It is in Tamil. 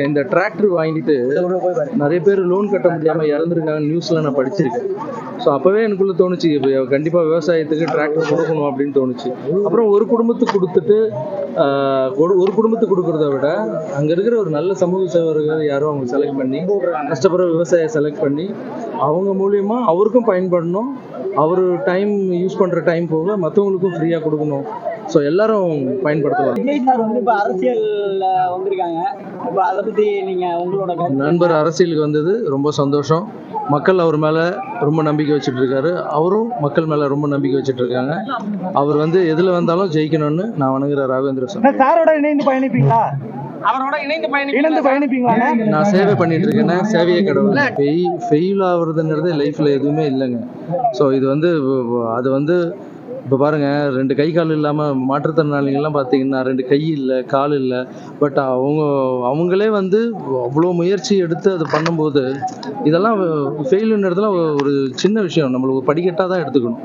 இந்த டிராக்டர் வாங்கிட்டு நிறைய பேர் லோன் கட்ட முடியாம இறந்துருக்காங்க. நியூஸ்ல நான் படிச்சிருக்கேன். ஸோ அப்பவே எனக்குள்ள தோணுச்சு இப்போ கண்டிப்பா விவசாயத்துக்கு டிராக்டர் கொடுக்கணும் அப்படின்னு தோணுச்சு. அப்புறம் ஒரு குடும்பத்துக்கு கொடுத்துட்டு ஆஹ், ஒரு- ஒரு குடும்பத்துக்கு கொடுக்கறத விட அங்க இருக்கிற ஒரு நல்ல சமூக சேவர்கள் யாரும் அவங்க செலக்ட் பண்ணி கஷ்டப்படுற விவசாய செலக்ட் பண்ணி அவங்க மூலியமா அவருக்கும் பயன்படணும். அவர் டைம் யூஸ் பண்ற டைம் போக மற்றவங்களுக்கும் ஃப்ரீயா கொடுக்கணும். ஸோ எல்லாரும் பயன்படுத்தலாம். விஜய் சார் வந்து இப்ப அரசியல்ல வந்திருக்காங்க. இப்ப அதை உங்களோட நண்பர் அரசியலுக்கு வந்தது ரொம்ப சந்தோஷம். மக்கள் அவர் மேல ரொம்ப நம்பிக்கை வச்சுட்டு இருக்காரு. அவரும் மக்கள் மேல ரொம்ப நம்பிக்கை வச்சுட்டு இருக்காங்க. அவர் வந்து எதுல வந்தாலும் ஜெயிக்கணும்னு நான் வணங்குற ராகவேந்திர சாமி சாரோட இணைந்து பயணிப்பீங்களா? அவரோட இணைந்து பயணி இணைந்து பயணிப்பீங்களா நான் சேவை பண்ணிட்டு இருக்கேன்னா சேவையே கடவுள். ஃபெயில் ஃபெயில் ஆகுறதுன்றது லைஃப்ல எதுவுமே இல்லைங்க. ஸோ இது வந்து அது வந்து இப்போ பாருங்க ரெண்டு கை கால் இல்லாமல் மாற்றுத்திறனாளிகள்லாம் பார்த்தீங்கன்னா ரெண்டு கை இல்லை கால் இல்லை. பட் அவங்க அவங்களே வந்து அவ்வளோ முயற்சி எடுத்து அது பண்ணும்போது இதெல்லாம் ஃபெயிலுன்றதுலாம் ஒரு சின்ன விஷயம். நம்மளுக்கு படிக்கட்டாக தான் எடுத்துக்கணும்.